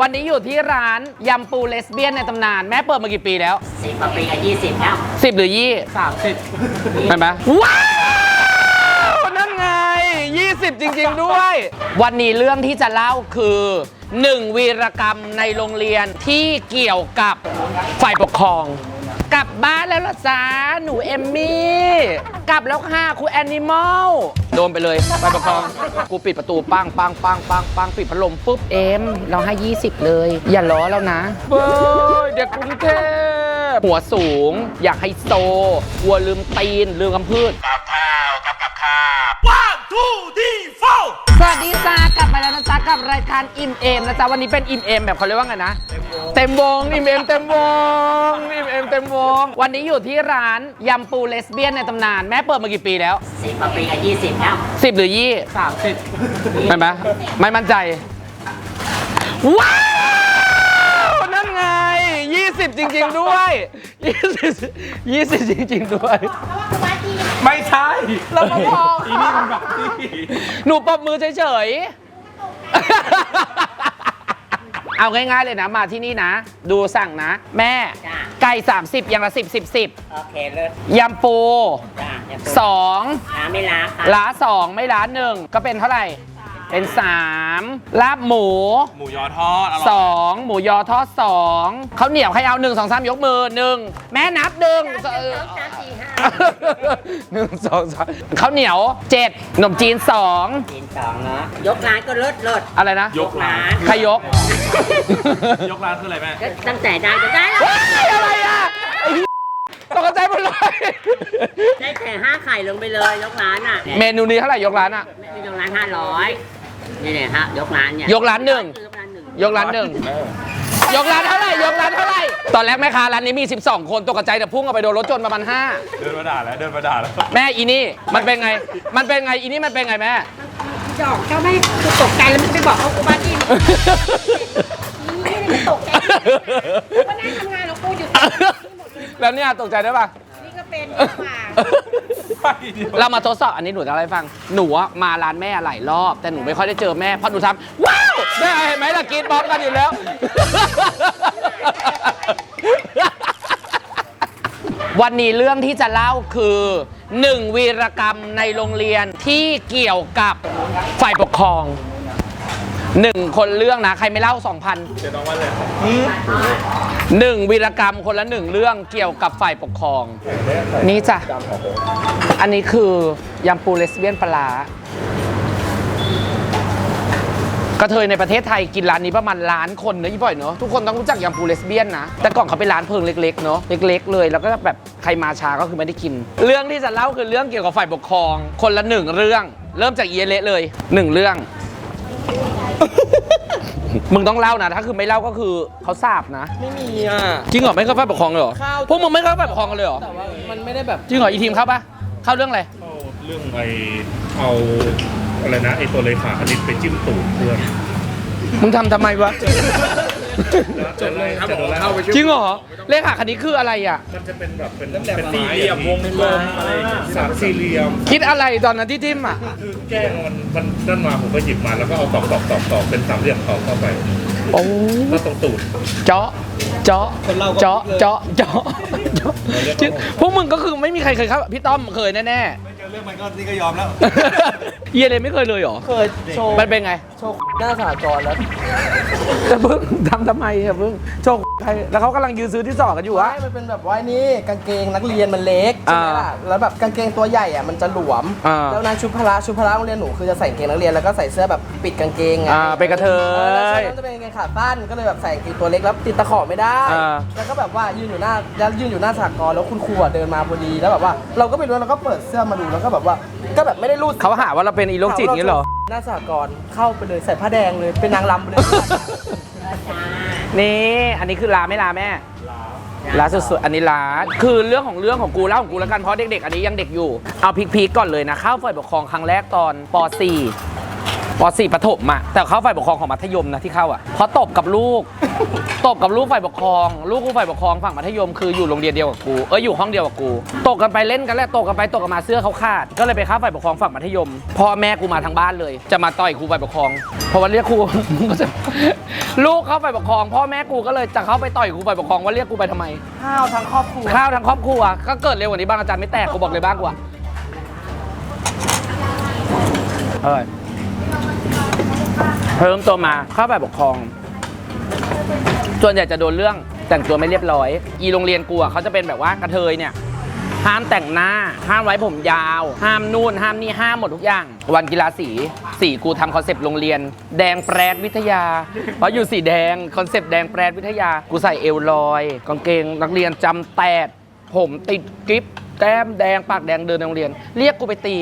วันนี้อยู่ที่ร้านยำปูเลสเบี้ยนในตำนาน แม่เปิดมากี่ปีแล้ว สิบกว่าปีกับยี่สิบแล้ว10 หรือ 20 30เห็นไหมว้าวนั่นไง 20 จริง ๆ ด้วย วันนี้เรื่องที่จะเล่าคือหนึ่งวีรกรรมในโรงเรียนที่เกี่ยวกับฝ่ายปกครอง กลับบ้านแล้วเหรอจ๊ะหนูเอมมี่ กลับแล้วค่ะครูแอนิมอลโดนไปเลยฝ่ายปกครองกูปิดประตูปังปังปังปังปังปิดพัดลมปุ๊บ เอม เราให้ 20 เลย อย่าล้อแล้วนะเบ้ยเด็กกรุงเทพหัวสูง อยากให้โซกลัวลืมตีน ลืมคำพืชกับข้าวกับกับข้าว one two three four สวัสดีจ้า กลับมาแล้วนะจ๊ะกับรายการอิ่มเอมนะจ๊ะวันนี้เป็นอิ่มเอมแบบเขาเรียกว่าไงนะ เต็มวงอิ่มเอมเต็มวงอิ่มเอมเต็มวง วันนี้อยู่ที่ร้านยำปูเลสเบี้ยนในตำนานแม่เปิดมากี่ปีแล้ว สิบกว่าปีกับยี่สิบแล้ว10หรือ20 30เห็นไหมไม่มั่นใจ ว้าว นั่นไง 20 จริง ๆ ด้วย 20 20 จริง ๆ ด้วย ไม่ใช่แล้วก็พออีนี่มันแบบที่หนูปรบมือเฉยๆ เอาง่ายๆเลยนะมาที่นี่นะ ดูสั่งนะ แม่ จ้าไก่ 30อย่างละ 10 10 10โอเคเลิศยำปูจ้าเนี่ย2น้ำไม่ล้าค่ะล้า2ไม่ล้า1ก็เป็นเท่าไหร่ เป็น 3 ลาบหมู หมูยอทอดอร่อย2 หมูยอทอด2ข้าวเหนียวให้เอา 1 2 3 ยกมือ 1 แม่นับหนึ่งเออสามสี่ห้าหนึ่งสองสามข้าวเหนียวเจ็ดขนมจีนสองจีนสองเนาะยกร้านก็เลิศเลิศอะไรนะ ยกร้านใครยก ยกร้านคืออะไรแม่ ก็ตั้งแต่ได้จะได้แล้วว้ายอะไรอะไอ้เหี้ยตกใจหมดเลย ได้แต่ห้าไข่ลงไปเลยยกร้านอะเมนูนี้เท่าไหร่ยกร้านอะไม่ยกร้านห้าร้อย นี่เนี่ยฮะยกร้านเนี่ยยกร้านหนึ่ง ยกร้านหนึ่งยกร้านหนึ่งยกร้านเท่าไหร่ยกร้านเท่าไหร่ตอนแรกแม่ค้าร้านนี้มี 12 คนตกใจแต่พุ่งเอาไปโดนรถชนประมาณเดินมาด่าแล้วเดินมาด่าแล้ว5แม่อีนี่มันเป็นไง มันเป็นไงอีนี่มันเป็นไงแม่จอกเจ้าไม่คือตกใจแล้วมันไปบอกเขากูบ้านที่นี่นี่ตกใจก็นั่งทำงานของกูอยู่แล้วเนี่ยตกใจได้ปะนี่ก็ เป็นหมาเรามาทดสอบอันนี้หนูจะเล่าให้ฟัง หนูอะมาร้านแม่หลายรอบ แต่หนูไม่ค่อยได้เจอแม่เพราะหนูทำว้าวแม่เห็นไหมล่ะกรีดบอมกันอยู่แล้ว วันนี้เรื่องที่จะเล่าคือหนึ่งวีรกรรมในโรงเรียนที่เกี่ยวกับฝ่ายปกครอง หนึ่งคนเรื่องนะ ใครไม่เล่า 2,000เดี๋ยวน้องว่าเลยหนึ่งวีรกรรมคนละหนึ่งเรื่องเกี่ยวกับฝ่ายปกครอง นี่จ้ะ อันนี้คือยำปูเลสเบี้ยนปลาร้ากระเทยในประเทศไทยกินร้านนี้ประมาณล้านคนเนอะยี่บ่อยเนอะทุกคนต้องรู้จักยำปูเลสเบี้ยนนะ แต่ก่อนเขาเป็นร้านเพิงเล็กๆเนอะเล็ก ๆ เลย แล้วก็แบบใครมาช้าก็คือไม่ได้กิน เรื่องที่จะเล่าคือเรื่องเกี่ยวกับฝ่ายปกครอง คนละหนึ่งเรื่อง เริ่มจากเยเละเลยหนึ่งเรื่อง มึงต้องเล่านะ ถ้าคือไม่เล่าก็คือเขาสาบนะ ไม่มีอะ จริงเหรอไม่เข้าฝ่ายปกครองเลยเหรอ เข้า พวกมึงไม่เข้าฝ่ายปกครองกันเลยเหรอ แต่ว่ามันไม่ได้แบบ จริงเหรออีทีมเข้าปะเข้าเรื่องอะไรเอาเรื่องไอเอาอะไรนะไอตัวเลขาคณิตไปจิ้มตูดเพื่อน มึงทำทำไมวะ จบเลยครับผมเข้าไปจริงเหรอ เลขาคณิตคืออะไรอะ มันจะเป็นแบบเป็นแบบเป็นสี่เหลี่ยมวงกลมอะไรสามสี่เหลี่ยมคิดอะไรตอนนั้นที่ทิมอะ คือแกล้งมันมันนั่นมาผมก็หยิบมาแล้วก็เอาตอกตอกตอกตอกเป็นสามเหลี่ยมเขาเข้าไปโอ้ก็ตรงตูดเจาะเจาะคนเราก็เจาะเลยเจาะเจาะเจาะจริงพวกมึงก็คือไม่มีใครเคยเข้าพี่ต้อมเคยแน่เจอเรื่องมันก็นี่ก็ยอมแล้วๆเยเลยไม่เคยเลยเหรอเคยโชว์มันเป็นไงโชว์หน้าสหกรณ์แล้ว จะเพิ่งทำทำไมอะเพิ่งโชคใครแล้วเขากำลังยืนซื้อที่สอกันอยู่วะไม่มันเป็นแบบว่านี่กางเกงนักเรียนมันเล็กใช่ไหมล่ะ แล้วแบบกางเกงตัวใหญ่อะมันจะหลวม อ่า แล้วนั้นชุดพละชุดพละโรงเรียนหนูคือจะใส่กางเกงนักเรียนแล้วก็ใส่เสื้อแบบปิดกางเกงไงอ่าเป็นกระเทเออแล้วชุยดนั้นจะเป็นกางเกงขาสั้นก็เลยแบบใส่กางเกงตัวเล็กแล้วติดตะขอไม่ได้ อ่า แล้วก็แบบว่ายืนอยู่หน้าแล้วยืนอยู่หน้าสหกรณ์แล้วคุณครูอะเดินมาพอดีแล้วแบบว่า เราก็ไม่รู้เราก็เปิดเสื้อมาดูแล้วก็แบบว่า ก็แบบไม่ได้รูด เขาหาว่าเราเป็นอีโรคจิตงี้เหรอ หน้าสหกรณ์เข้าไปเลยใส่ผ้าแดงเลยเป็นนางรำไปเลย นี่อันนี้คือลาไม่ลาแม่ลาสุดๆอันนี้ลาคือเรื่องของเรื่องของกูเล่าของกูแล้วกันเพราะเด็กๆ อันนี้ยังเด็กอยู่ เอาพีคๆก่อนเลยนะเข้าฝ่ายปกครองครั้งแรกตอนป .4 ปป .4 ประถมอะแต่เข้าฝ่ายปกครองของมัธยมนะที่เข้าอะเพราะตบกับลูก ตบกับลูกฝ่ายปกครอง ลูกกูฝ่ายปกครองฝั่งมัธยมคืออยู่โรงเรียนเดียวกับกูเอ้ยอยู่ห้องเดียวกับกู ตกกันไปเล่นกันแล้วตกกันไปตกกันมาเสื้อเขาขาด ก็เลยไปเข้าฝ่ายปกครองฝั่งมัธยมพ่อแม่กูมาทางบ้านเลย จะมาต่อยครูฝ่ายปกครองเพราะว่าเรียกครูมึงก็จะลูกเข้าฝ่ายปกครอง พ่อแม่กูก็เลยจะเข้าไปต่อยครูฝ่ายปกครองว่าเรียกกูไปทำไม ข้าวทั้งครอบครัว ข้าวทั้งครอบครัวก็เกิดเร็วกว่านี้บ้างอาจารย์ไม่แตกกูบอกเลยบ้างกว่า เฮ้ย เพิ่มตัวมาเข้าแบบปกครอง ส่วนใหญ่จะโดนเรื่องแต่งตัวไม่เรียบร้อย อีโรงเรียนกูอะเขาจะเป็นแบบว่ากระเทยเนี่ยห้ามแต่งหน้า ห้ามไว้ผมยาว ห้ามนู่น ห้ามนี่ ห้ามหมดทุกอย่าง วันกีฬาสี สีกูทำคอนเซปต์โรงเรียน แดงแปรดวิทยา เพราะอยู่สีแดง คอนเซปต์แดงแปรดวิทยา กูใส่เอวลอย กางเกงนักเรียนจำแตดผมติดกิ๊บ แก้มแดงปากแดงเดินในโรงเรียน เรียกกูไปตี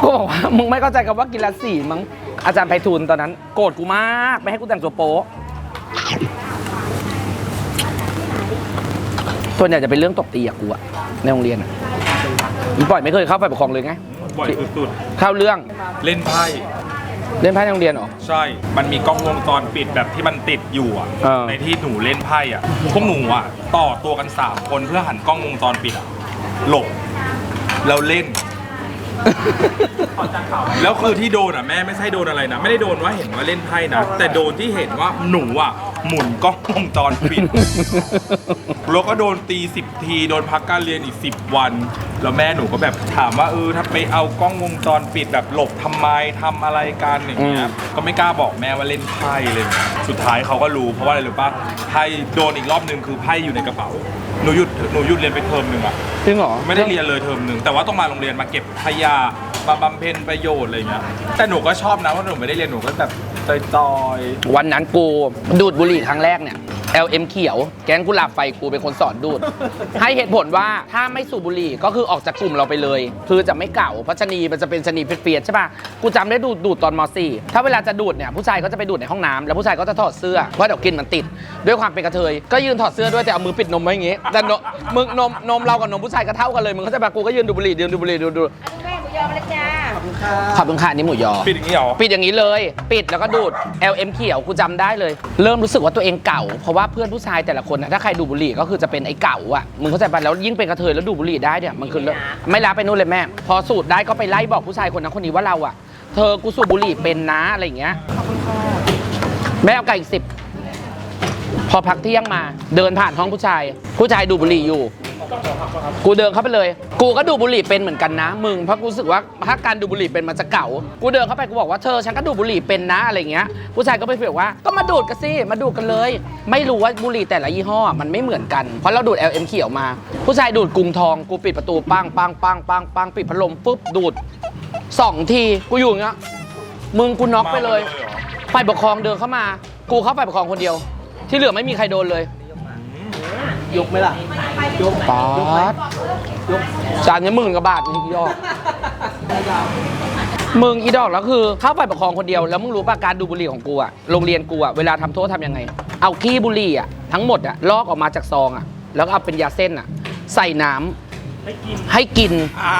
กูบอกว่ามึงไม่เข้าใจกับว่ากีฬาสีมั้งอาจารย์ไพฑูรย์ตอนนั้น โกรธกูมากไม่ให้กูแต่งตัวโป๊ะส่วนใหญ่จะเป็นเรื่องตบตีอะกูอะในโรงเรียนอะอีปล่อยไม่เคยเข้าไปปกครองเลยไงบ่อยสุดเข้าเรื่องๆ เล่นไพ่ เล่นไพ่ในโรงเรียนเหรอ ใช่ มันมีกล้องวงจรปิดแบบที่มันติดอยู่อะเออ ในที่หนูเล่นไพ่อะพวกหนูอะต่อตัวกัน 3 คนเพื่อหันกล้องวงจรปิดอะ หลบแล้วเล่น แล้วคือที่โดนอะแม่ไม่ใช่โดนอะไรนะ ไม่ได้โดนว่าเห็นว่าเล่นไพ่นะ แต่โดนที่เห็นว่าหนูอะ หมุนกล้องวงจรปิด แล้วก็โดนตีสิบที โดนพักการเรียนอีกสิบวัน แล้วแม่หนูก็แบบถามว่าเออถ้าไปเอากล้องวงจรปิดแบบหลบทำไมทำอะไรกันอย่างเงี้อืยมก็ไม่กล้าบอกแม่ว่าเล่นไพ่เลย สุดท้ายเขาก็รู้เพราะว่าอะไรรู้ป่ะไพ่โดนอีกรอบหนึ่งคือไพ่อยู่ในกระเป๋า หนูหยุดหนูหยุดเรียนไปเทอมหนึ่งอะจริงเหรอไม่ได้เรียนเลยเทอมหนึ่งแต่ว่าต้องมาโรงเรียนมาเก็บขยะมาบำเพ็ญประโยชน์อะไรเงี้ยแต่หนูก็ชอบนะเพราะหนูไม่ได้เรียนหนูก็แบบ จอยๆวันนั้นกูดูดบุหรี่ครั้งแรกเนี่ย LM เขียว แก๊งกุหลาบไฟกูเป็นคนสอนดูด ให้เหตุผลว่าถ้าไม่สูบบุหรี่ก็คือออกจากกลุ่มเราไปเลย คือจะไม่เก่าเพราะชะนีมันจะเป็นชะนีเฟียดๆใช่ป่ะ กูจำได้ดูดดูดตอนม .4 ถ้าเวลาจะดูดเนี่ยผู้ชายก็จะไปดูดในห้องน้ำแล้วผู้ชายก็จะถอดเสื้อเพราะเดี๋ยวกลินมันติด ด้วยความเป็นกระเทยก็ยืนถอดเสื้อด้วยแต่เอามือปิดนมไว้อย่างงี้แต่นมมึงนมนมเรากับนมผู้ชายก็เท่ากันเลยมึงเข้าใจป่ะกูก็ยืนดูดบุหรี่ยืนดูดบุหรี่ดูดดูดแม่หมูยอมาแล้วจ้า ขอบคุณค่ะนี่หมูยอ ปิดอย่างนี้เหรอ ปิดอย่างนี้เลย ปิดแล้วก็ดูด LM เขียวกูจำได้เลย เริ่มรู้สึกว่าตัวเองเก่า เพราะว่าเพื่อนผู้ชายแต่ละคนนะถ้าใครดูดบุหรี่ก็คือจะเป็นไอ้เก่าอะมึงเข้าใจปะแล้วยิ่งเป็นกระเทยแล้วดูดบุหรี่ได้เนี่ยมันคือเรื่องไม่รับไปนู่นเลยแม่ พอสูดได้ก็ไปไล่บอกผู้ชายคนนั้นคนนี้ว่าเราอะ เธอกูสูบบุหรี่เป็นนะอะไรอย่างเงี้ยแม่เอาไก่อีกสิบพอพักเที่ยงมา เดินผ่านห้องผู้ชาย ผู้ชายดูดบุหรี่อยู่ กูเดินเข้าไปเลย กูก็ดูดบุหรี่เป็นเหมือนกันนะ มึง เพราะกูรู้สึกว่าถ้าการดูดบุหรี่เป็นมันจะเก่า กูเดินเข้าไปกูบอกว่าเธอฉันก็ดูดบุหรี่เป็นนะอะไรเงี้ย ผู้ชายก็ไปเผือกว่าก็มาดูดกันสิ มาดูดกันเลย ไม่รู้ว่าบุหรี่แต่ละยี่ห้อมันไม่เหมือนกัน เพราะเราดูด LM เขียวมา ผู้ชายดูดกรุงทอง กูปิดประตูปังปังปังปังปังปิดพัดลมปุ๊บดูดสองที กูอยู่อย่างเงี้ย มึงกูน็อกไปเลย ฝ่ายปกครองเดินเข้ามา กูเข้าฝ่ายปกครองคนเดียว ที่เหลือไม่มีใครโดนเลย ยกไหมล่ะ ยกป๊าดจานนี้หมื่นกว่าบาทอีดอกมึงอีดอกแล้วคือเข้าไปประคองคนเดียวแล้วมึงรู้ป่ะการดูบุหรี่ของกูอะโรงเรียนกูอะเวลาทำโทษทำยังไง เอาขี้บุหรี่อะทั้งหมดอะลอกออกมาจากซองอะแล้วก็เอาเป็นยาเส้นอะใส่น้ำให้กิน อ่า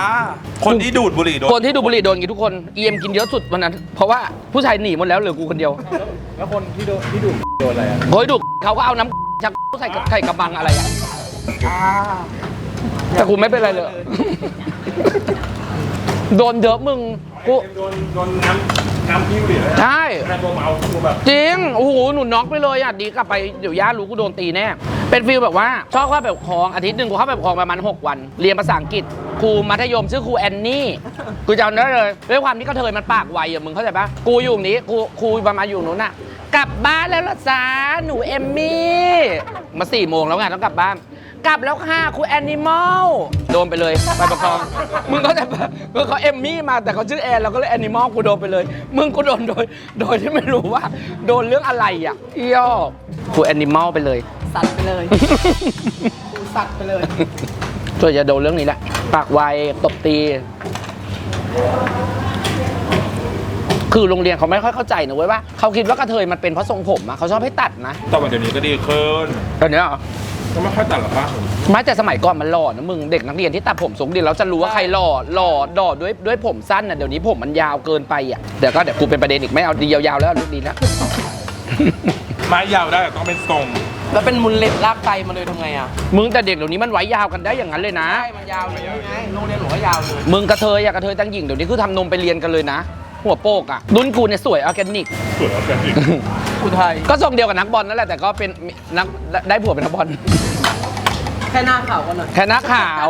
คนที่ดูดบุหรี่โดนคนที่ดูบุหรี่โดนอย่างนี้ทุกคนเอ็มกินเยอะสุดวันนั้น เพราะว่าผู้ชายหนีหมดแล้วเหลือกูคนเดียว แล้วคนที่โดนที่ดูดโดนอะไรอะโอ้ยดูเขาก็เอาน้ำ ชักใส่กับไข่กระบังอะไรอะแต่กูไม่เป็นไรเลย โดนเยอะมึงกูโดนโดนน้ำ น้ำพี่บุหรี่เลยใช่แค่ตัวเมาตัวแบบจริง โอ้โห หนูน็อกไปเลยอะ ดีกลับไป เดี๋ยวย่ารู้กูโดนตีแน่ เป็นฟิลแบบว่า ชอบเข้าแบบคลอง อาทิตย์หนึ่งกูเข้าแบบคลองประมาณ 6 วัน เรียนภาษาอังกฤษ ครูมัธยมชื่อครูแอนนี่ กูจำได้เลย ด้วยความที่กระเทยมันปากไวอะ มึงเข้าใจปะกูอยู่ตรงนี้ ครูครูประมาณอยู่นู้นน่ะ กลับบ้านแล้วล่ะจ้าหนูเอมมี่ มาสี่โมงแล้วไงต้องกลับบ้าน กลับแล้วค่ะครูแอนิมอลโดนไปเลยไปประคอง มึงก็จะคือเขาเอมมี่มาแต่เขาชื่อแอนเราก็เลยแอนิมอลกูโดนไปเลย มึงกูโดนโดย โดยที่ไม่รู้ว่า โดนเรื่องอะไรอะเอี้ยวครูแอนิมอลไปเลย สัตว์ไปเลย กูสัตว์ไปเลยส่วนจะโดนเรื่องนี้แหละ ปากไวตบตี คือโรงเรียนเขาไม่ค่อยเข้าใจนะเว้ยว่าเขาคิดว่ากระเทยมันเป็นเพราะทรงผมอะเขาชอบให้ตัดนะ แต่วันเดี๋ยวนี้ก็ดีขึ้นตอนนี้ยเหรอ ก็ไม่ค่อยตัดหรอกป่ะไม่แต่สมัยก่อนมันหล่อนะมึงเด็กนักเรียนที่ตัดผมทรงเดียวแล้วจะรู้ว่าใครหล่อหล่อหล่อด้วยด้วยผมสั้นน่ะเดี๋ยวนี้ผมมันยาวเกินไปอะเดี๋ยวก็เดี๋ยวกูเป็นประเด็นอีกไม่เอาดียาวๆแล้วลูกดีแล้วไม้ยาวได้แต่ต้องเป็นทรงแล้วเป็นมุนเล็บลากไตมาเลยทำไงอะมึงแต่เด็กเดี๋ยวนี้มันไว้ยาวกันได้อย่างนั้นเลยนะ ใช่มันยาวเลยไงโรงเรียนหนูก็ยาวเลยมึงกระเทยอะกระเทยตั้งหญิงเดี๋ยวนี้คือทำนมไปเรียนกันเลยนะ หัวโปกอะรุ่นกูเนี่ยสวยออร์แกนิก สวยออร์แกนิก อุทัยก็ทรงเดียวกับนักบอลนั่นแหละแต่ก็เป็นนักได้ผัวเป็นนักบอล แค่หน้าขาวกันหน่อยแค่นักข่าว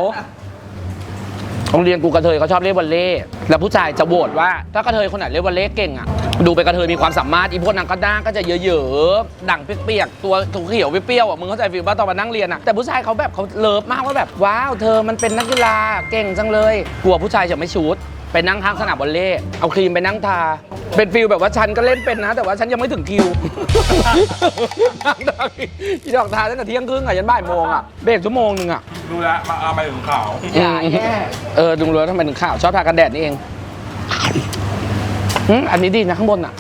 โรงเรียนกูกระเทยเขาชอบเล่นวอลเล่แล้วผู้ชายจะโหวตว่า ถ้ากระเทยคนไหนเล่นวอลเล่เก่งอะดูไปนกระเทยมีความสามารถอีพวกนางก็ด้างก็จะเยอะๆดั่งเปียกๆตัวเขียวๆเปรี้ยวๆอะมึงเข้าใจฟีลป่ะตอนมานั่งเรียนอะแต่ผู้ชายเขาแบบเขาเลิฟมากว่าแบบว้าวเธอมันเป็นนักกีฬาเก่งจังเลย กลัวผู้ชายจะไม่ชูด ไปนั่งข้างสนามวอลเล่เอาครีมไปนั่งทา เป็นฟิลแบบว่าฉันก็เล่นเป็นนะ แต่ว่าฉันยังไม่ถึงคิวนั่งทาอีดอกทาตั้งแต่เที่ยงครึ่งอะยันบ่ายโมงอะเบรกชั่วโมงหนึงอะดูแลวมาเอามาถึงขาวอย่าแย่เออดุงรู้แล้วทำไมถึงข่าวชอบทากันแดดนี่เองอืมอันนี้ดีนะข้างบนอะ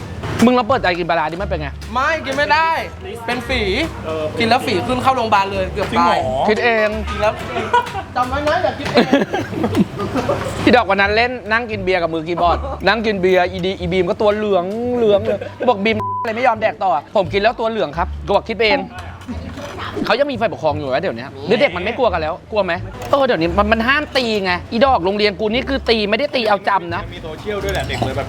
มึงเราเปิดใจกินปลาร้าดิมันเป็นไง ไม่กินไม่ได้ เป็นฝีกินแล้วฝีขึ้นเข้าโรงพยาบาลเลยเกือบจริงตาเหรยอคิดเอง กินแล้วจำไว้นะอย่าคิดเองที่ดอกวันนั้นเล่นนั่งกินเบียร์กับมือคีย์บอร์ด นั่งกินเบียร์อีดีอีบีมก็ตัวเหลืองเหลืองเลยบอกบีมอะไรไม่ยอมแดกต่อ ผมกินแล้วตัวเหลืองครับก็บอกคิดไปเองเขายังมีไฟปกครองอยู่ไหมเดี๋ยวนี้หรือเด็กมันไม่กลัวกันแล้ว กลัวไหมเออเดี๋ยวนี้มันมันห้ามตีไง อีดอกโรงเรียนกูนี่คือตีไม่ได้ตีเอาจำนะ มีโซเชียลด้วยแหละเด็กเลยแบบ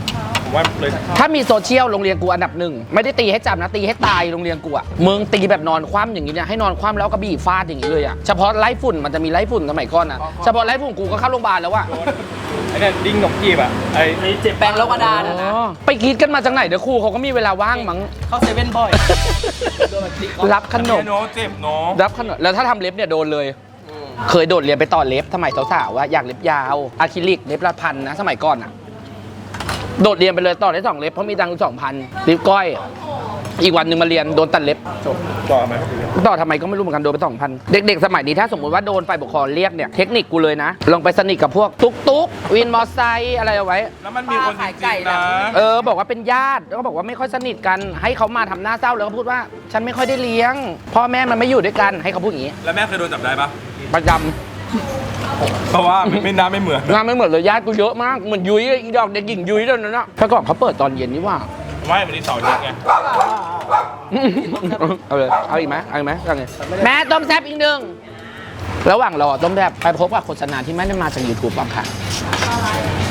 ผมว่าเลยถ้ามีโซเชียลโรงเรียนกูอันดับหนึ่งไม่ได้ตีให้จำนะตีให้ตายโรงเรียนกูอะมึงตีแบบนอนคว่ำอย่างนี้เนี่ยให้นอนคว่ำแล้วกระบี่ฟาดอย่างนี้เลยอะเฉพาะไล่ฝุ่นมันจะมีไล่ฝุ่นสมัยก่อนอะเฉพาะไล่ฝุ่นกูก็เข้าโรงพยาบาลแล้วอะไอ้เนี่ยดิ้งนกจีบอะไอ้เจ็บแปลงแล้วกระดานอะนะอ๋อไปคิดกันมาจากไหนเดี๋ยวครูเขาก็มีเวลาว่างมั้งเข้าเซเว่นบ่อยโดนแบบติ๊กก๊อกรับขนมเนาะเจ็บเนาะรับขนมแล้วถ้าทำเล็บเนี่ยโดนเลยเคยโดดเรียนไปต่อเล็บสมัยสาวๆว่าอยากเล็บยาวอะคริลิกเล็บละพันนะสมัยก่อนอะ โดดเรียนไปเลยต่อได้สองเล็บเพราะมีตังค์สองพันลิปก้อย อีกวันหนึ่งมาเรียนโดนตัดเล็บ จบต่อไหมต่อทำไมก็ไม่รู้เหมือนกันโดนไปสองพันเด็กๆ สมัยนี้ถ้าสมมติว่าโดนไฟปกครองเรียกเนี่ยเทคนิคกูเลยนะลองไปสนิทกับพวกตุ๊กตุ๊กวินมอไซค์อะไรเอาไว้ แล้วมันมีคนจขายริไก่งๆนะนะเออ บอกว่าเป็นญาติแล้วก็บอกว่าไม่ค่อยสนิทกัน ให้เขามาทำหน้าเศร้าแล้วก็พูดว่า ฉันไม่ค่อยได้เลี้ยง พ่อแม่มันไม่อยู่ด้วยกันให้เขาพูดอย่างนี้ แล้วแม่เคยโดนจับได้ปะประจ เพราะว่าไม่ไม่น่าไม่เหมือนำงานไม่เหมือนเลยญาติกูเยอะมากเหมือนยุ้ยอีดอกเด็กหญิงยุ้ยเท่านั้นนะแต่ก่อนเขาเปิดตอนเย็นนี่ว่า ไม่วันนี้เสาร์อาทิตย์ไงเอาเลยเอาอีกไหมเอาอีกไหมเอาไงแม่ต้มแซ่บอีกหนึ่งระหว่างรอต้มแซ่บไปพบกับโฆษณาที่ไม่ได้มาจาก YouTube บ้างค่ะใค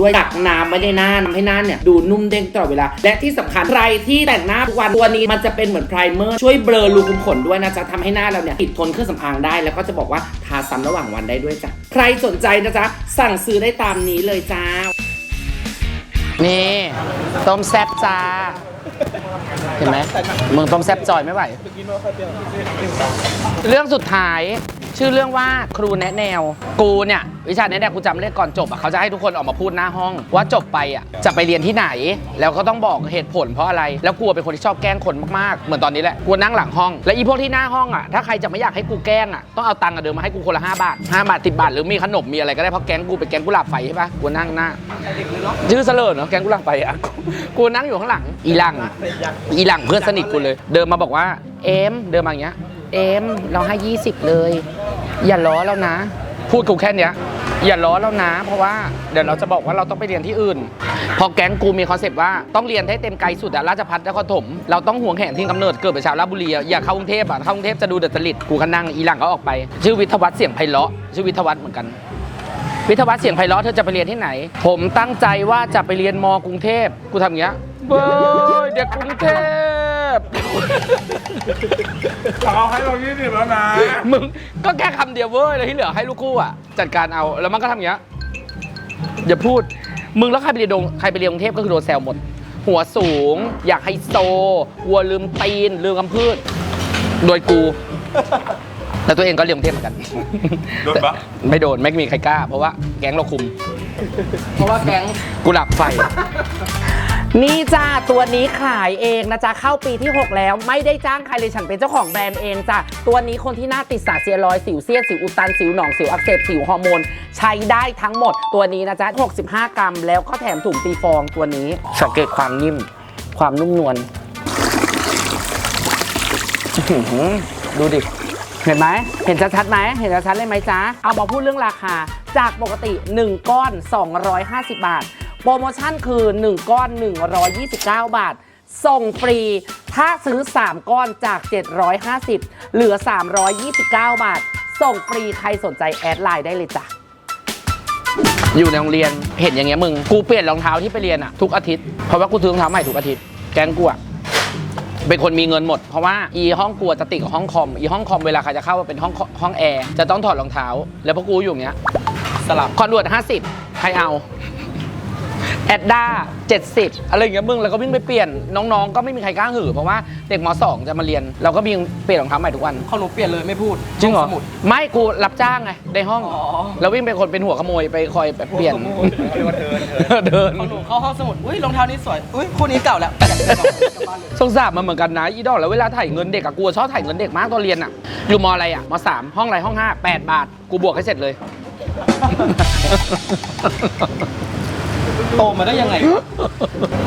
ด้วยกักน้ำไม่ได้หน้าทำให้หน้าเนี่ยดูนุ่มเด้งตลอดเวลา และที่สำคัญใครที่แต่งหน้าทุกวันตัวนี้มันจะเป็นเหมือนไพรเมอร์ช่วยเบลอรูขุมขนด้วยนะจ๊ะทำให้หน้าเราเนี่ยติดทนเครื่องสำอางได้ แล้วก็จะบอกว่าทาซ้ำระหว่างวันได้ด้วยจ้ะใครสนใจนะจ๊ะสั่งซื้อได้ตามนี้เลยจ้านี่ต้มแซ่บจ้าเห็นไหมมึงต้มแซ่บจอยไม่ไหวเรื่องสุดท้าย ชื่อเรื่องว่าครูแนะแนว กูเนี่ยวิชาแนะแนวกูจำเลขก่อนจบอะเขาจะให้ทุกคนออกมาพูดหน้าห้อง ว่าจบไปอะจะไปเรียนที่ไหน แล้วก็ต้องบอกเหตุผลเพราะอะไร แล้วกูเป็นคนที่ชอบแกล้งคนมากๆ เหมือนตอนนี้แหละกูนั่งหลังห้อง และอีพวกที่หน้าห้องอะถ้าใครจะไม่อยากให้กูแกล้งอะต้องเอาตังค์อะเดิมมาให้กูคนละ5บาท5บาท10บาทหรือมีขนมมีอะไรก็ได้เพราะแก๊งกูเป็นแก๊งกุหลาบไฟใช่ปะกูนั่งหน้าชื่อเสลิดเนาะแกงกุหลังไปอะกูนั่งอยู่ข้างหลังอีหลังอีหลังเพื่อนสนิทกูเลย เดินมาบอกว่าเอมเดินมาอย่างเงี้ย เอมเราให้ 20 เลย อย่าล้อแล้วนะ พูดกูแค่เนี้ย อย่าล้อแล้วนะ เพราะว่าเดี๋ยวเราจะบอกว่าเราต้องไปเรียนที่อื่น พอแก๊งกูมีคอนเซปต์ว่าต้องเรียนให้เต็มไกลสุดอะราชพัฒนครถม เราต้องห่วงแห่งที่กำเนิดเกิดเป็นชาวราชบุรีอะอย่าเข้ากรุงเทพอะเข้ากรุงเทพจะดูเดือดจริตกูก็นั่งอีหลังก็ออกไป ชื่อวิทยวัฒน์เสียงไพเราะชื่อวิทยวัฒน์เหมือนกันวิทยวัฒน์เสียงไพเราะเธอจะไปเรียนที่ไหน ผมตั้งใจว่าจะไปเรียนมกรุงเทพ กูทำอย่างเงี้ย เบ้ยเด็กกรุงเทพ เขาให้เรายี่สิบแล้วนะ มึงก็แค่คำเดียวเว้ยแล้วที่เหลือให้ลูกคู่อะจัดการเอาแล้วมันก็ทำอย่างเงี้ยอย่าพูด มึงแล้วใครไปเรียนดงใครไปเรียนกรุงเทพก็คือโดนแซวหมด หัวสูง อยากไฮโซวัวลืมตีนลืมคำพืชโดยกูแล้วตัวเองก็เรียนกรุงเทพเหมือนกันโดนปะ ไม่โดนไม่มีใครกล้า เพราะว่าแก๊งเราคุม เพราะว่าแก๊งกุหลาบไฟ นี่จ้าตัวนี้ขายเองนะจ๊ะเข้าปีที่ 6 แล้วไม่ได้จ้างใครเลยฉันเป็นเจ้าของแบรนด์เองจ้ะตัวนี้คนที่หน้าติดสาเซียรอยสิวเซียนสิวอุดตันสิวหนองสิวอักเสบสิวฮอร์โมน ใช้ได้ทั้งหมดตัวนี้นะจ๊ะ 65 กรัม แล้วก็แถมถุงตีฟองตัวนี้ สังเกตความนิ่ม ความนุ่มนวลดูดิ เห็นไหมเห็นชัดๆไหมเห็นชัดๆเลยไหมจ๊ะเอามาพูดเรื่องราคาจากปกติ 1 ก้อน 250 บาท โปรโมชั่นคือ 1 ก้อน 129 บาท ส่งฟรี ถ้าซื้อ 3 ก้อนจาก 750 เหลือ 329 บาท ส่งฟรีใครสนใจแอดไลน์ได้เลยจ้ะอยู่ในโรงเรียนเห็นอย่างเงี้ยมึง กูเปลี่ยนรองเท้าที่ไปเรียนอะทุกอาทิตย์ เพราะว่ากูซื้อรองเท้าใหม่ทุกอาทิตย์ แกงกูอะเป็นคนมีเงินหมด เพราะว่าอีห้องกลัวจะติดกับห้องคอม อีห้องคอมเวลาใครจะเข้าเป็นห้องห้องแอร์จะต้องถอดรองเท้า แล้วพวกกูอยู่อย่างเงี้ยสลับคอนดวด50ใครเอา แอดด้า70 อะไรอย่างเงี้ยมึงแล้วก็วิ่งไปเปลี่ยนน้องๆ ก็ไม่มีใครกล้าหือเพราะว่าเด็กม .2 จะมาเรียน เราก็วิ่งเปลี่ยนรองเท้าใหม่ทุกวัน เขาหนูเปลี่ยนเลยไม่พูดจริงเหรอ สมุด ไม่กูรับจ้างไงในห้องอ๋อ แล้ววิ่งเป็นคนเป็นหัวขโมยไปคอยแบบเปลี่ยนหัวขโมยเขาเรียกว่าเทิร์นเทิร์นเดิน เขาหนูเข้าห้องสมุด อุ้ยรองเท้านี้สวย อุ้ยคู่นี้เก่าแล้วอยากได้กลับบ้านเลย สงสารมันเหมือนกันนะอีดอกแล้วเวลาถ่ายเงินเด็กอะกูชอบถ่ายเงินเด็กมากตอนเรียนอะอยู่มอะไรอะมสามห้องอะไรห้องห้าแปดบาท กูบวกให้เสร็จเลย โตมาได้ยังไง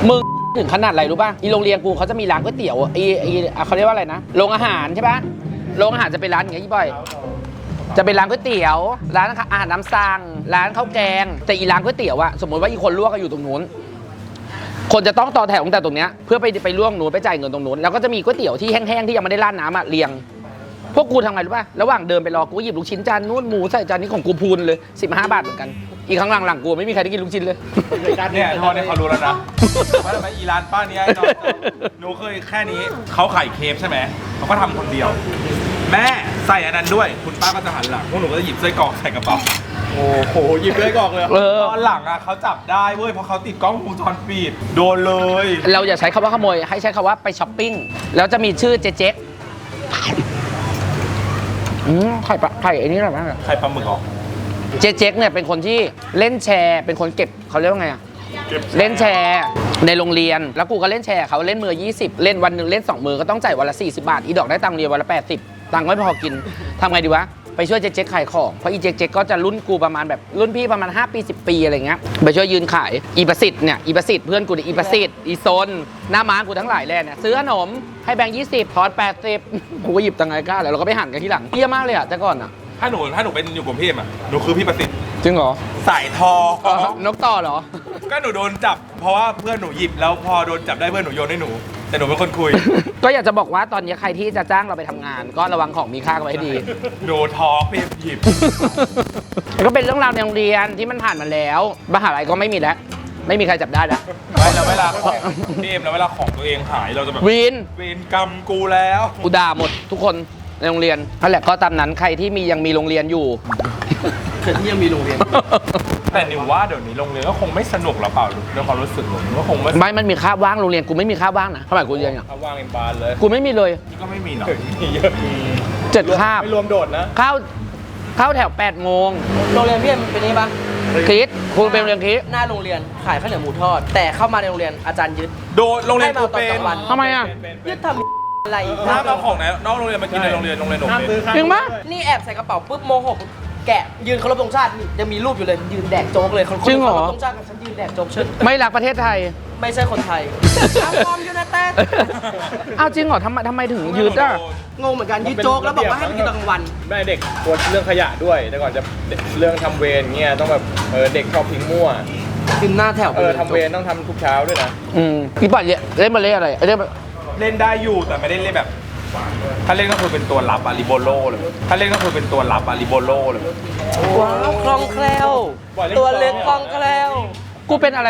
มึงถึงขนาดอะไรรู้ป่ะอีโรงเรียนกูเขาจะมีร้านก๋วยเตี๋ยวอีอีอะเขาเรียกว่าอะไรนะโรงอาหารใช่ป่ะโรงอาหารจะเป็นร้านอย่างเงี้ยอีบ่อย จะเป็นร้านก๋วยเตี๋ยว ร้านอาหารน้ำสั่งร้านข้าวแกง แต่อีร้านก๋วยเตี๋ยวอะสมมติว่าอีคนลวกก็อยู่ตรงนู้น คนจะต้องต่อแถวตั้งแต่ตรงเนี้ยเพื่อไปไปล่วงนู้นไปจ่ายเงินตรงนู้นแล้วก็จะมีก๋วยเตี๋ยวที่แห้งๆที่ยังไม่ได้ราดน้ำอะเรียง พวกกูทำไงรู้ป่ะ ระหว่างเดินไปรอ กูหยิบลูกชิ้นจานนู้นหมูใส่จานนี้ของกูพูนเลย 15 บาทเหมือนกัน อีกข้างหลังหลังกูไม่มีใครได้กินลูกชิ้นเลย เนี่ยทอเนี่ยเขารู้แล้วนะว่าทำไมอีร้านป้าเนี้ยไอ้น้องหนูเคยแค่นี้เขาขายเคฟใช่ไหมเขาก็ทำคนเดียว แม่ใส่อันนั้นด้วย คุณป้าก็จะหันหลังพวกหนูก็จะหยิบไส้กรอกใส่กระเป๋าโอ้โหหยิบไส้กรอกเลยเออ ตอนหลังอะเขาจับได้เว้ยเพราะเขาติดกล้องวงจรปิดโดนเลย เราอย่าใช้คำว่าขโมย ให้ใช้คำว่าไปช้อปปิ้ง แล้วจะมีชื่อเจ๊เจ๊ก อืมไข่ปลาไข่ไอ้นี่อร่อยมากเลยใครปลาหมึกออกเจ๊เจ๊กเนี่ยเป็นคนที่เล่นแชร์ เป็นคนเก็บเขาเรียกว่าไงอะเล่นแชร์ในโรงเรียน แล้วกูก็เล่นแชร์เขาเล่นมือ 20 เล่นวันหนึ่งเล่น 2 มือก็ต้องจ่ายวันละ 40 บาท อีดอกได้ตังค์เรียนวันละ 80 ตังค์ไม่พอกินทำไงดีวะ ไปช่วยเจ๊เจ๊กขายของ เพราะอีเจ๊เจ๊กก็จะรุ่นกูประมาณแบบรุ่นพี่ประมาณ 5 ปี 10 ปีอะไรเงี้ยไปช่วยยืนขายอีประสิทธิ์เนี่ยอีประสิทธิ์เพื่อนกูเนี่ยอีประสิทธิ์อีโซนหน้าม้ากูทั้งหลายแหล่เนี่ยซื้อขนมให้แบงค์20ทอน80กูก็หยิบตังค์ไงกล้าแล้วเราก็ไปหันกันที่หลังเยี่ยมากเลยอะแต่ก่อนอะถ้าหนูถ้าหนูเป็นอยู่กรุงเทพอะหนูคือพี่ประสิทธิ์จริงเหรอสายทองนกต่อเหรอ ก็หนูโดนจับ เพราะว่าเพื่อนหนูหยิบแล้วพอโดนจับได้เพื่อนหนูโยนให้หนู แต่หนูเป็นคนคุย ก็อยากจะบอกว่าตอนนี้ใครที่จะจ้างเราไปทำงาน ก็ระวังของมีค่ากันไว้ให้ดีหนูทอกพี่หยิบก็เป็นเรื่องราวในโรงเรียนที่มันผ่านมาแล้วมหาลัยก็ไม่มีแล้ว ไม่มีใครจับได้แล้ว ไม่แล้วเวลาของพี่เอ็มแล้วเวลาของตัวเองหายเราจะแบบวีนเวรกรรมกูแล้วกูด่าหมดทุกคนในโรงเรียนนั่นแหละก็ตามนั้นใครที่มียังมีโรงเรียนอยู่ เคยที่ยังมีโรงเรียนแต่นิวว่าเดี๋ยวนี้โรงเรียนก็คงไม่สนุกหรอเปล่าในความรู้สึกหนูก็คงไม่ไม่มันมีค่าบว่างโรงเรียนกูไม่มีค่าบว่างนะสมัยกูเรียนอะเอาว่างเอ็มบานเลยกูไม่มีเลยนี่ก็ไม่มีเนาะมีเยอะเจ็ดคาบไม่รวมโดดนะเข้าเข้าแถว8ปดโมงโรงเรียนพี่เอ็มเป็นนี้ปะคิดครูเป็นโรงเรียนคิดหน้าโรงเรียนขายข้าวเหนียวหมูทอด แต่เข้ามาในโรงเรียนอาจารย์ยึดโดดโรงเรียนให้มากูตอนเป็กนลางวันทำไมอะยึดทำอะไรห้ามเอาของไหนนอกโรงเรียนมากินในโรงเรียนโรงเรียนหนูเป็นจริงปะนี่แอบใส่กระเป๋าปุ๊บโมโหปุ๊บ แกะยืนเคารพธงชาตินี่ยังมีรูปอยู่เลยยืนแดกโจ๊กเลยคนคนจริงเหรอเคารพธงชาติกับฉันยืนแดกโจ๊กเชิดไม่รักประเทศไทย ไม่ใช่คนไทยเอาฟอร์มยูไนเต็ดเอาจริงเหรอทำไมทำไมถึงยืดอะ งงเหมือนกันยึดโจ๊กแล้วบอกว่าให้ไปกินตอนกลางวันไม่เด็กกลัวเรื่องขยะด้วย แต่ก่อนจะเรื่องทำเวรเงี้ยต้องแบบเออเด็กชอบทิ้งมั่วกินหน้าแถวเออทำเวรต้องทำทุกเช้าด้วยนะ อืมพี่ปัดเล่นมาเล่นอะไรเล่นเล่นได้อยู่แต่ไม่ได้เล่นแบบ ถ้าเล่นก็คือเป็นตัวรับอะริโบโลเลย ถ้าเล่นก็คือเป็นตัวรับอะริโบโลเลย ว้าวคล่องแคล่ว ตัวเล็กคล่องแคล่ว กูเป็นอะไร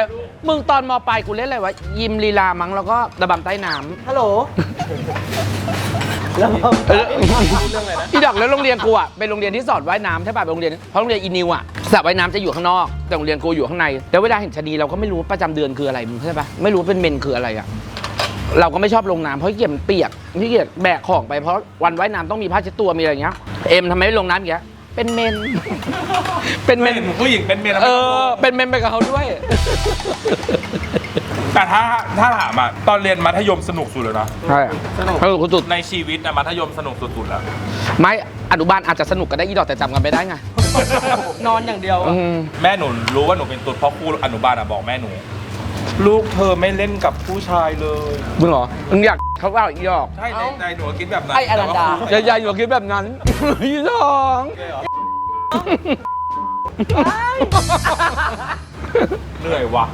มึงตอนมปลายกูเล่นอะไรวะ ยิมลีลามั้งแล้วก็ระบำใต้น้ฮัลโหลำเอออีดอกแล้วโรงเรียนกูอะเป็นโรงเรียนที่สอนว่ายน้ำใช่ป่ะเป็นโรงเรียนเพราะโรงเรียนอีนิวอะสระว่ายน้ำจะอยู่ข้างนอกแต่โรงเรียนกูอยู่ข้างในแล้วเวลาเห็นชะนีเราก็ไม่รู้ว่าประจำเดือนคืออะไรมึงเข้าใจปะไม่รู้ว่าเป็นเมนคืออะไรอะ เราก็ไม่ชอบลงน้ำเพราะขี้เกียจมันเปียกขี้เกียจแบกของไปเพราะวันว่ายน้ำต้องมีผ้าเช็ดตัวมีอะไรอย่างเงี้ยเอ็มทำไมไม่ลงน้ำอย่างเงี้ยเป็นเมน เป็นเมไม่นเห็นผู้หญิงเป็นเมียแล้วเอไม่อเป็นเมนไปกับเขาด้วย แต่ถ้าถ้าถามอะตอนเรียนมัธยมสนุกสุดเลยนะ ใช่สนุกคุณจุดในชีวิตอะมัธยมสนุกสุดๆแล้ว ไม่อนุบาลอาจจะสนุกก็ได้อีดอกแต่จำกันไม่ได้ไงนอนอย่างเดียวอืม แม่หนูรู้ว่าหนูเป็นตุ๊ดเพราะครูอนุบาลอะบอกแม่หนู ลูกเธอไม่เล่นกับผู้ชายเลย มึงเหรอ มึงอยากเขาว่าอีดอกใช่ในใจหนูก็คิดแบบนั้นไอ้อนันดาแต่ว่ครูอย่าอย่าอย่าคิดแบบนั้น อีดองเหนื่อยว่ะ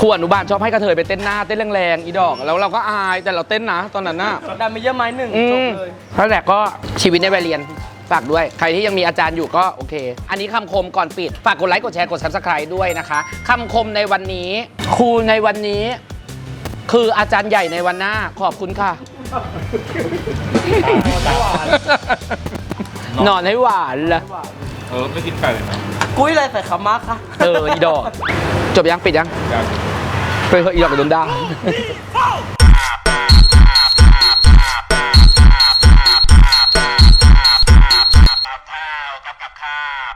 ครูอนุบาลชอบให้กระเทยไปเต้นหน้าเต้นแรงๆอีดอก แล้วเราก็อายแต่เราเต้นนะ ตอนนั้นน่ะดันไปเยี่ยมไม้หนึ่งอืจบมเลยนั่นแหละก็ชีวิตในวัยเรียน ฝากด้วย ใครที่ยังมีอาจารย์อยู่ก็โอเค อันนี้คำคมก่อนปิด ฝากกดไลค์ กดแชร์ กด subscribe ด้วยนะคะคำคมในวันนี้ ครูในวันนี้ คืออาจารย์ใหญ่ในวันหน้า ขอบคุณค่ะ นอนให้หวานละเออไม่กินไก่เลยนะกุ้ยอะไรใส่ขามาคะเออ อีดอก จบยัง ปิดยัง อยาก ไปเถอะอีดอกกับโดนด่า Default!